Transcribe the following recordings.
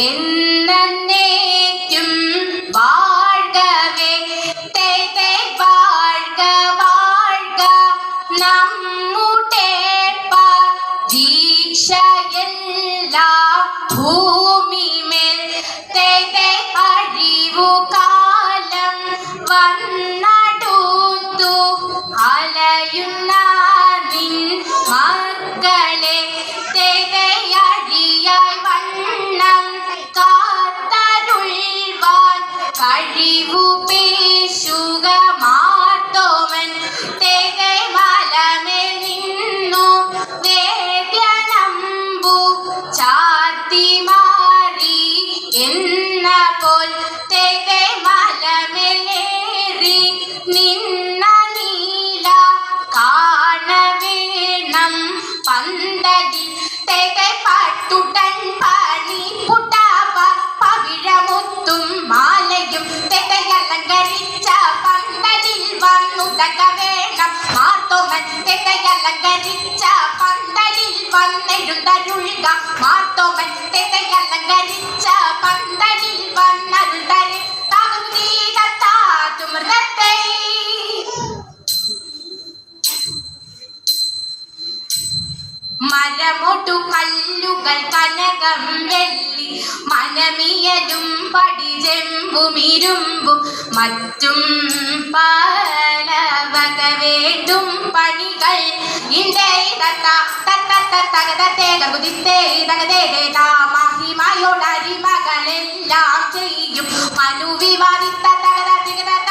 എന്നേക്കും വാഴ്കവേ. തേതെ വാഴ്ക വാഴ്ക നമ്മുടെ പ്രതീക്ഷയെല്ലാം ഭൂമിമേൽ. തേതെ അഴിവു നിന്ന നീല പന്തലിൽ വന്നുതക വേണം തേകൈ അലങ്കരിച്ച മരമൊട്ടു കല്ലുകൾ കനകം വെള്ളി മനമിയതും പടിജെമ്പും ഇരുമ്പും മറ്റും പല വേണ്ടും പണികൾ ഇണ്ടേ തത്ത തത്ത തകതത്തെ കകുതിത്തേ തകതേ മഹിമയോടരിമകളെല്ലാം ചെയ്യും മനുവിവാദിത്ത തകത തികതത്ത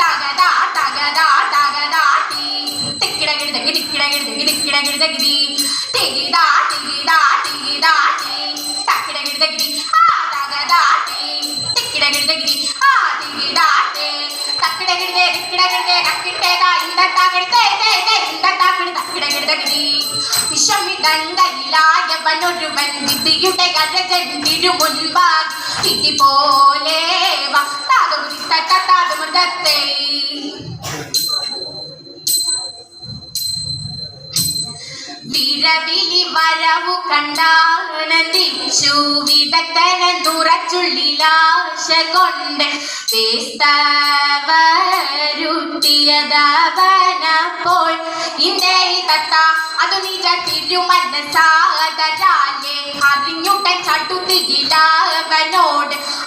தகதா தகதா தகதா டீ திக்கிடகிடு தகி திக்கிடகிடு தகி திக்கிடகிடு தகிதி. திகிதா திகிதா திகிதா டீ தக்கிடகிடு தகிதி. ஆ தகதா டீ திக்கிடகிடு தகிதி. ஆ திகிதா டீ தக்கிடகிடுதே திக்கிடகிடுதே கக்கிட்டேதா இந்த தாக்கிடுதே இந்த தாக்கிடு தக்கிடகிடு தகிதி. விஷமி தண்ட വിഷമിടങ്കയിലായവനൊരുവൻ വിധിയുടെ അരചന്തിരു മുൻപാകി ഇടി പോലെ വക്താതുമൃതത്തെ വിരവിലി വരവു കണ്ടാനന്ദിച്ചു. വിദഗ്ധനെന്നുറച്ചുള്ളിലാശ കൊണ്ട് അതു നിജ തിരുമനസാദരാലെ അറിഞ്ഞുട്ട ചട്ടുതിയിലവനോട്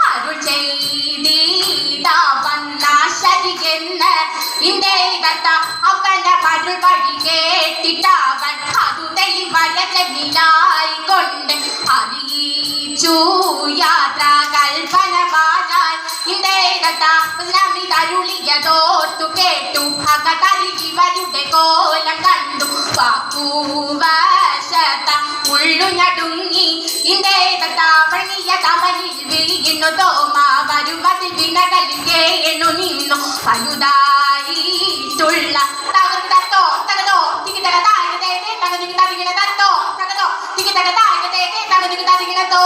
അരുൾ ചെയ്തീതാ വന്ന ശരിയെന്ന് ഇന്നേ തത്ത അവന മരുൾ വഴി കേട്ടിട്ടവൻ അതു തെളിവരജനിലായി കൊണ്ട് അറിയിച്ചു. യാത്ര കൽപ്പനവാചാൽ ഇന്നേ തത്ത തരുളിയതോർത്തു കേട്ടു അകതരിവരുടെ കോലം കണ്ടു വാക്കുവശത്ത ഉള്ളു ഞടുങ്ങി ഇന്തേ തവണിയ തവനിൽ വീഴുന്നു. തോമ വരുവതിൽ വിനകളിൽ കേണു നിന്നു. വലുതായിട്ടുള്ള തകർന്നു തത്തോ തകതോ തികി തക താഴെ തകതുകി തതികിണ തത്തോ തകതോ തികി തക താഴെ തകതുകി തതികിണത്തോ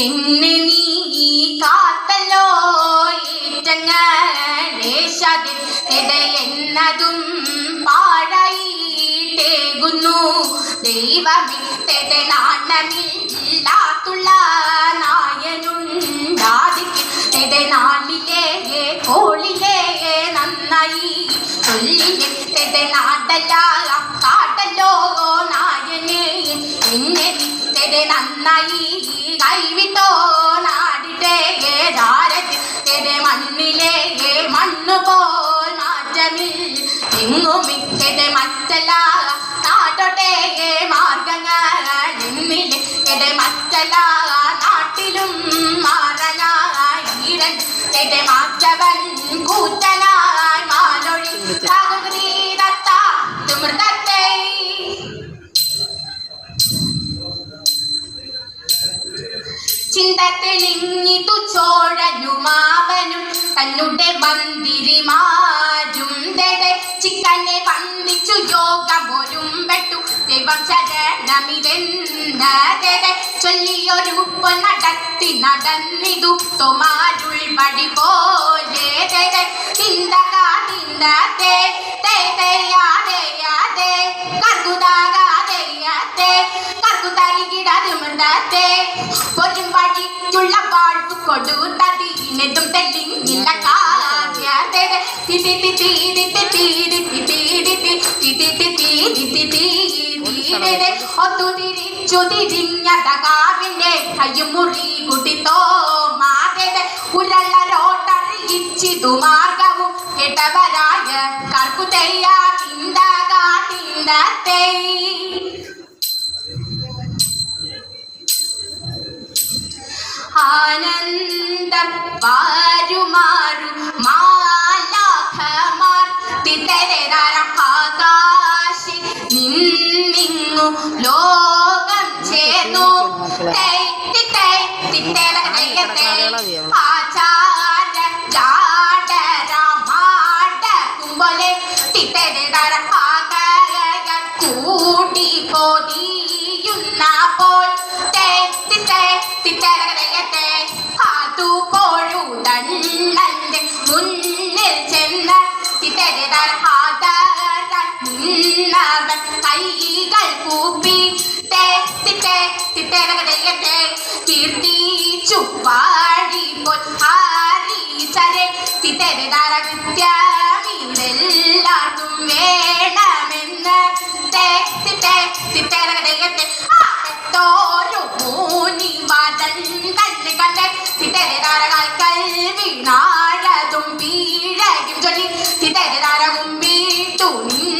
എന്നെ പാഴായിട്ടേകുന്നു. ദൈവമിട്ടത് നാണമില്ലാത്തുള്ള നായനുണ്ടാതിക്ക് നാളിലെ കോളിലെ ഏത് നന്നായി കൈവിട്ടോ നാടിന്റെ ഏതാരത്തിൽ? ഏത് മണ്ണിലെ ഏ മണ്ണു പോൽ മാറ്റമിൽ? എങ്ങും ഏത് മറ്റല്ല. നാട്ടോട്ടെ ഏ മാർഗങ്ങൾ എന്നിലെ ഏത് മറ്റല്ല. നാട്ടിലും തോഴനുമാവനും തന്നുടെ മന്ദിരിമാരും ചിക്കനെ വന്ദിച്ചു യോഗമൊരും വെട്ടു ദൈവം ശരണമിതെന്നതെ ചൊല്ലിയൊരു നടത്തി നടന്നിതു. തൊമാരുൾ പടി പോലെ ഒരു പടിക്കുള്ള വഴിക്കുള്ള വാഴ്ത്തു കൊടുത്തതിനെതും തെളിഞ്ഞില്ല കാവ്യത്തെ തിതി തിതി തിതി തിതി തിതി തിതി തിതി തിതി തിതി ഒത്തു തിരിച്ചു തിരിഞ്ഞത കാവിന്റെ കയ്യുമുറി കുട്ടിത്തോ മാതയുടെ ഉരള്ള റോട്ടറിയിച്ചിതു മാർഗവും കെട്ടവരായ കർക്കുതയ്യ തിന്തക തിന്തത്തെ ദുരന്തം വാരുമാരും മാലാഖമാർ തിതരെ നരകാശി നിന്നിങ്ങു ലോകം ചേന്നു തൈ തിത്തൈ തിത്തേ നിന്നവൻ കൈകൾ കൂപ്പി. കീർത്തിച്ചു പാടി പോൽ ആരീച്ചരെ തിത്തരിതാര വിദ്യാമിതെല്ലാവർക്കും വേണമെന്ന്. തിത്തരകടയത്തെ ആകത്തോരു മൂനി വാതൻ കണ്ണ് കണ്ട്. തിത്തരിതാരകാൽ കൽവിനാഴതും പീഴകും ചൊല്ലി തിത്തരിതാരകും വീട്ടു നിന്ന്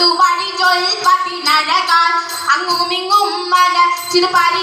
ചുറ്റുവഴി ജൊൽപതി നരകാൽ അങ്ങുമിങ്ങും മല ചിരുപരി